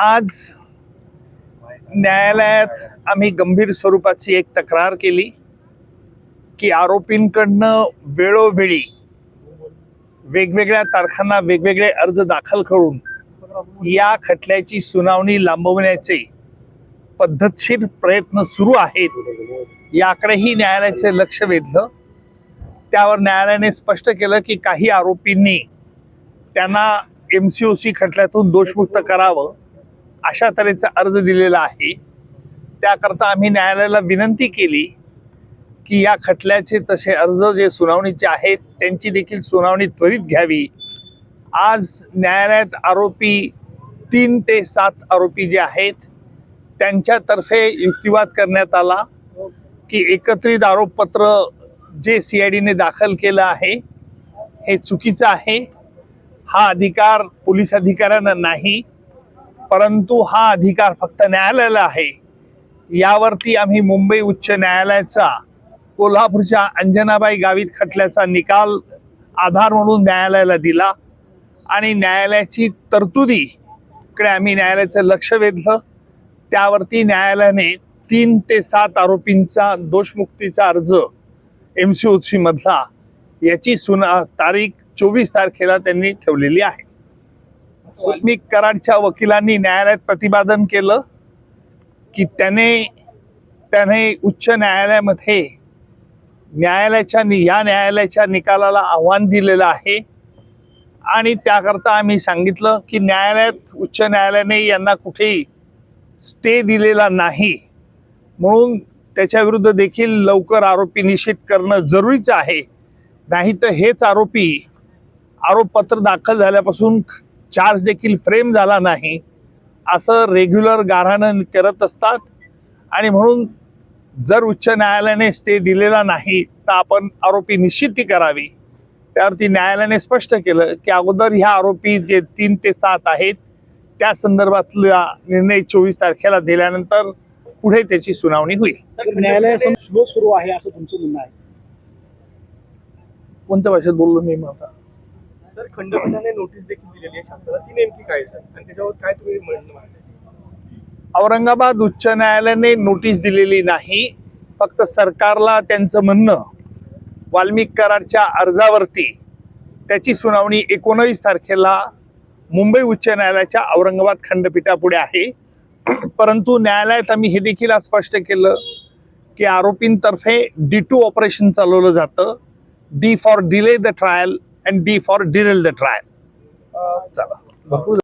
आज न्यायालयात आम्ही गंभीर स्वरूपाची एक तक्रार केली की आरोपींकडनं वेळोवेळी वेगवेगळ्या तारखांना वेगवेगळे अर्ज दाखल करून या खटल्याची सुनावणी लांबवण्याचे पद्धतशीर प्रयत्न सुरू आहेत याकडेही न्यायालयाचे लक्ष वेधलं. त्यावर न्यायालयाने स्पष्ट केलं की काही आरोपींनी त्यांना एम सी ओ सी खटल्यातून दोषमुक्त करावं. अशा तऱ्हेचा अर्ज दिलेला आहे. त्याकरता आम्ही न्यायालयाला विनंती केली की या खटल्याचे तसे अर्ज जे सुनावणीचे आहेत त्यांची देखील सुनावणी त्वरित घ्यावी. आज न्यायालयात आरोपी तीन ते सात आरोपी जे आहेत त्यांच्यातर्फे युक्तिवाद करण्यात आला की एकत्रित आरोपपत्र जे सी आय डीने दाखल केलं आहे हे चुकीचं आहे. हा अधिकार पोलीस अधिकाऱ्यांना नाही. परंतु हा अधिकार फक्त न्यायालयाला आहे. यावरती आम्ही मुंबई उच्च न्यायालयाचा कोल्हापूरच्या अंजनाबाई गावित खटल्याचा निकाल आधार म्हणून न्यायालयाला दिला. आणि न्यायालयाची तरतुदीकडे आम्ही न्यायालयाचं लक्ष वेधलं. त्यावरती न्यायालयाने तीन ते सात आरोपींचा दोषमुक्तीचा अर्ज एम सी ओ मधला याची सुना तारीख चोवीस तारखेला त्यांनी ठेवलेली आहे. सुटणीक कराडच्या वकिलांनी न्यायालयात प्रतिपादन केलं की त्याने त्याने उच्च न्यायालयामध्ये न्यायालयाच्या या न्यायालयाच्या निकालाला आव्हान दिलेलं आहे. आणि त्याकरता आम्ही सांगितलं की न्यायालयात उच्च न्यायालयाने यांना कुठेही स्टे दिलेला नाही. म्हणून त्याच्या विरुद्ध देखील लवकर आरोपी निश्चित करणं जरुरीचं आहे. नाही तर हेच आरोपी आरोपपत्र दाखल झाल्यापासून चार्ज देखील फ्रेम झाला नाही. असं रेग्युलर गाऱ्हाणं करत असतात. आणि म्हणून जर उच्च न्यायालयाने स्टे दिलेला नाही तर आपण आरोपी निश्चिती करावी. त्यावरती न्यायालयाने स्पष्ट केलं की अगोदर ह्या आरोपी जे तीन ते सात आहेत त्या संदर्भातला निर्णय चोवीस तारखेला दिल्यानंतर पुढे त्याची सुनावणी होईल. न्यायालयासमोर सुरू आहे असं तुमचं म्हणणं आहे. कोणत्या भाषेत बोललो मी मग सर खंडपीठाने नोटीस देखील दिलेली आहे शासनाला. ती नेमकी काय सर? आणि त्याच्यावर काय तुम्ही म्हणणं औरंगाबाद उच्च न्यायालयाने नोटीस दिलेली नाही. फक्त सरकारला त्यांचं म्हणणं वाल्मिक करारच्या अर्जावरती. त्याची सुनावणी एकोणवीस तारखेला मुंबई उच्च न्यायालयाच्या औरंगाबाद खंडपीठापुढे आहे. परंतु न्यायालयात आम्ही हे देखील आज स्पष्ट केलं की आरोपींतर्फे डी टू ऑपरेशन चालवलं जातं. D for delay the trial and D for derail the trial चला भरपूर